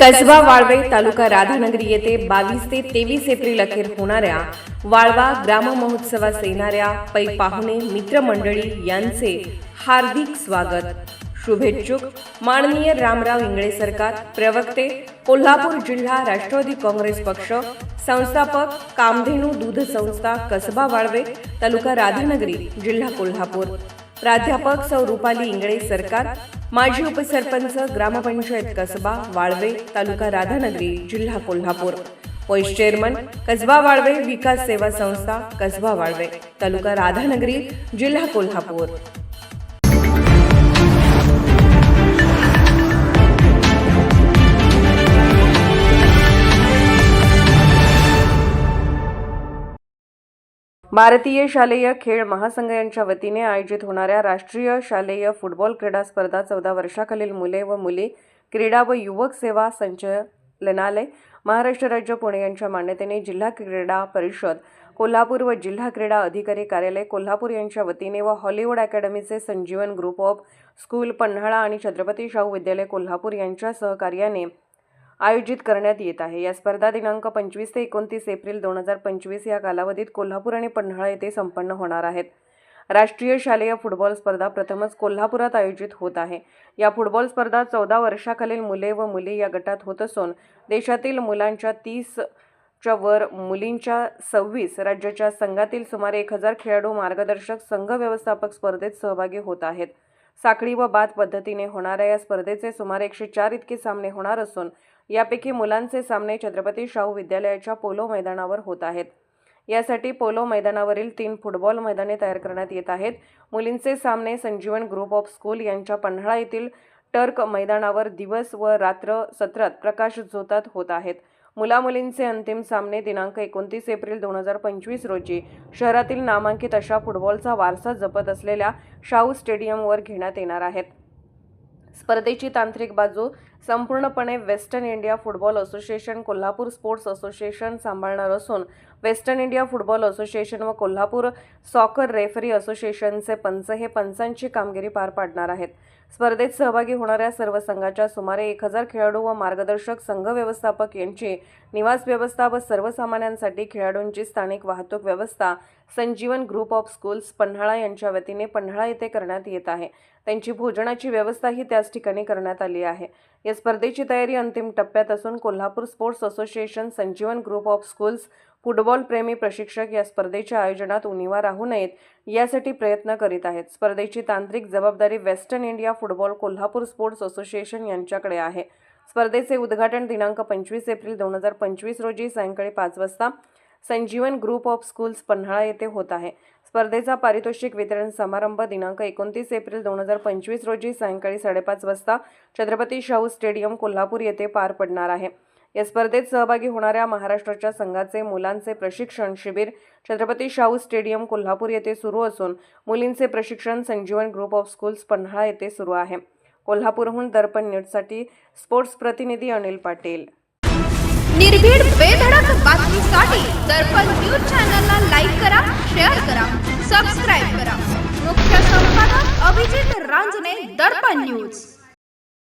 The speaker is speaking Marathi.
कसबा वाळवे तालुका राधानगरी येथे बावीस ते तेवीस एप्रिल अखेर होणाऱ्या वाळवा ग्राम महोत्सवास येणाऱ्या पै पाहुणे मित्रमंडळी यांचे हार्दिक स्वागत. शुभेच्छुक माननीय रामराव इंगळे सरकार प्रवक्ते कोल्हापूर जिल्हा राष्ट्रवादी काँग्रेस पक्ष संस्थापक कामधेनू दूध संस्था कसबा वाळवे तालुका राधानगरी जिल्हा कोल्हापूर. प्राध्यापक सौ रुपाली इंगळे सरकार माजी उपसरपंच ग्रामपंचायत कसबा वाळवे तालुका राधानगरी जिल्हा कोल्हापूर. व्हाईस चेअरमन कसबा वाळवे विकास सेवा संस्था कसबा वाळवे तालुका राधानगरी जिल्हा कोल्हापूर. भारतीय शालेय खेळ महासंघ यांच्या वतीने आयोजित होणाऱ्या राष्ट्रीय शालेय फुटबॉल क्रीडा स्पर्धा चौदा वर्षाखालील मुले व मुली क्रीडा व युवक सेवा संचलनालय महाराष्ट्र राज्य पुणे यांच्या मान्यतेने जिल्हा क्रीडा परिषद कोल्हापूर व जिल्हा क्रीडा अधिकारी कार्यालय कोल्हापूर यांच्या वतीने व हॉलिवूड अकॅडमीचे संजीवन ग्रुप ऑफ स्कूल पन्हाळा आणि छत्रपती शाहू विद्यालय कोल्हापूर यांच्या सहकार्याने आयोजित करण्यात येत आहे. या स्पर्धा दिनांक पंचवीस ते एकोणतीस एप्रिल दोन हजार पंचवीस या कालावधीत कोल्हापूर आणि पन्हाळा येथे संपन्न होणार आहेत. राष्ट्रीय शालेय फुटबॉल स्पर्धा प्रथमच कोल्हापुरात आयोजित होत आहे. या फुटबॉल स्पर्धा चौदा वर्षाखालील मुले व मुली या गटात होत असून देशातील मुलांच्या तीस च्या वर मुलींच्या सव्वीस राज्याच्या संघातील सुमारे एक हजार खेळाडू मार्गदर्शक संघ व्यवस्थापक स्पर्धेत सहभागी होत आहेत. साखळी व बाद पद्धतीने होणाऱ्या या स्पर्धेचे सुमारे एकशे चार इतके सामने होणार असून यापैकी मुलांचे सामने छत्रपती शाहू विद्यालयाच्या पोलो मैदानावर होत आहेत. यासाठी पोलो मैदानावरील तीन फुटबॉल मैदाने तयार करण्यात येत आहेत. मुलींचे सामने संजीवन ग्रुप ऑफ स्कूल यांच्या पन्हाळा येथील टर्क मैदानावर दिवस व रात्र सत्रात प्रकाश झोतात होत आहेत. मुलामुलींचे अंतिम सामने दिनांक एकोणतीस एप्रिल दोन हजार पंचवीस रोजी. शहरातील नामांकित अशा फुटबॉलचा वारसा जपत असलेल्या शाहू स्टेडियमवर घेण्यात येणार आहेत. स्पर्धेची तांत्रिक बाजू संपूर्णपणे western India football association Kolhapur sports association सांभाळणार असून वेस्टर्न इंडिया फुटबॉल असोसिएशन व कोल्हापूर सॉकर रेफरी असोसिएशनचे पंच हे पंचांची कामगिरी पार पाडणार आहेत. स्पर्धेत सहभागी होणाऱ्या सर्व संघाच्या सुमारे एक हजार खेळाडू व मार्गदर्शक संघ व्यवस्थापक यांची निवास व्यवस्था व सर्वसामान्यांसाठी खेळाडूंची स्थानिक वाहतूक व्यवस्था संजीवन ग्रुप ऑफ स्कूल्स पन्हाळा यांच्या वतीने पन्हाळा येथे करण्यात येत आहे. त्यांची भोजनाची व्यवस्थाही त्याच ठिकाणी करण्यात आली आहे. या स्पर्धेची तयारी अंतिम टप्प्यात असून Kolhapur sports association Sanjeevan group of schools football प्रेमी प्रशिक्षक या स्पर्धेच्या आयोजनात उणिवा राहू नयेत यासाठी प्रयत्न करीत आहेत. स्पर्धेची तांत्रिक जबाबदारी western India football Kolhapur sports association यांच्याकडे आहे. स्पर्धेचे उद्घाटन दिनांक पंचवीस एप्रिल दोन हजार पंचवीस रोजी सायंकाळी पाच वाजता संजीवन ग्रुप ऑफ स्कूल्स पन्हाळा येथे होत आहे. स्पर्धेचा पारितोषिक वितरण समारंभ दिनांक एकोणतीस एप्रिल दोन हजार पंचवीस रोजी सायंकाळी साडेपाच वाजता छत्रपती शाहू स्टेडियम कोल्हापूर येथे पार पडणार आहे. या स्पर्धेत सहभागी होणाऱ्या महाराष्ट्राच्या संघाचे मुलांचे प्रशिक्षण शिबिर छत्रपती शाहू स्टेडियम कोल्हापूर येथे सुरू असून मुलींचे प्रशिक्षण संजीवन ग्रुप ऑफ स्कूल्स पन्हाळा येथे सुरू आहे. कोल्हापूरहून दर्पण न्यूजसाठी स्पोर्ट्स प्रतिनिधी अनिल पाटील. निर्भीड बेधडक बातमीसाठी दर्पण न्यूज चॅनलला लाईक करा शेअर करा सबस्क्राईब करा. मुख्य संपादक अभिजित रांजणे दर्पण न्यूज.